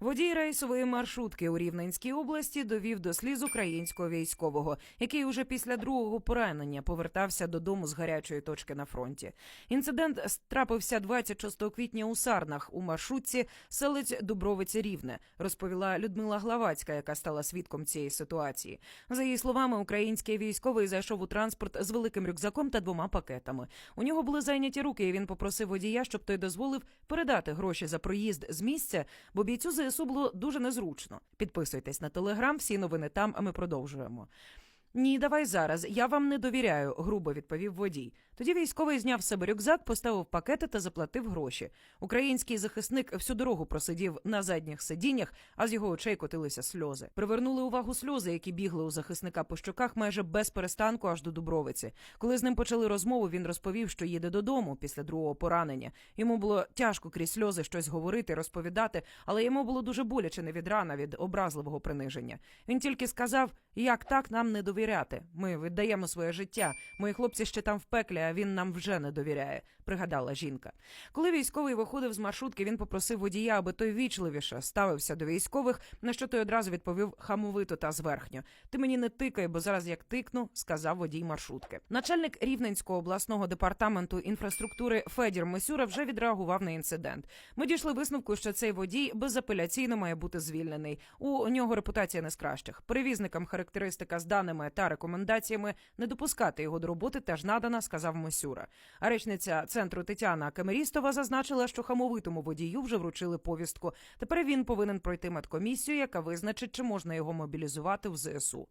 Водій рейсової маршрутки у Рівненській області довів до сліз українського військового, який уже після другого поранення повертався додому з гарячої точки на фронті. Інцидент трапився 26 квітня у Сарнах у маршрутці селець Дубровиці Рівне, розповіла Людмила Главацька, яка стала свідком цієї ситуації. За її словами, український військовий зайшов у транспорт з великим рюкзаком та двома пакетами. У нього були зайняті руки, і він попросив водія, щоб той дозволив передати гроші за проїзд з місця, бо бійцю ЗСУ було дуже незручно. Підписуйтесь на телеграм, всі новини там, а ми продовжуємо. Ні, давай зараз. Я вам не довіряю, грубо відповів водій. Тоді військовий зняв себе рюкзак, поставив пакети та заплатив гроші. Український захисник всю дорогу просидів на задніх сидіннях, а з його очей котилися сльози. Привернули увагу сльози, які бігли у захисника по щоках майже без перестанку аж до Дубровиці. Коли з ним почали розмову, він розповів, що їде додому після другого поранення. Йому було тяжко крізь сльози щось говорити, розповідати, але йому було дуже боляче не від рана, від образливого приниження. Він тільки сказав: як так нам не довіряти. Ми віддаємо своє життя. Мої хлопці ще там в пеклі, а він нам вже не довіряє. Пригадала жінка. Коли військовий виходив з маршрутки, він попросив водія, аби той вічливіше ставився до військових, на що той одразу відповів хамовито та зверхньо. Ти мені не тикай, бо зараз як тикну, сказав водій маршрутки. Начальник Рівненського обласного департаменту інфраструктури Федір Мисюра вже відреагував на інцидент. Ми дійшли висновку, що цей водій безапеляційно має бути звільнений. У нього репутація не з кращих. Перевізникам характеристика з даними та рекомендаціями не допускати його до роботи теж надана, сказав Мосюра. А речниця центру Тетяна Камерістова зазначила, що хамовитому водію вже вручили повістку. Тепер він повинен пройти медкомісію, яка визначить, чи можна його мобілізувати в ЗСУ.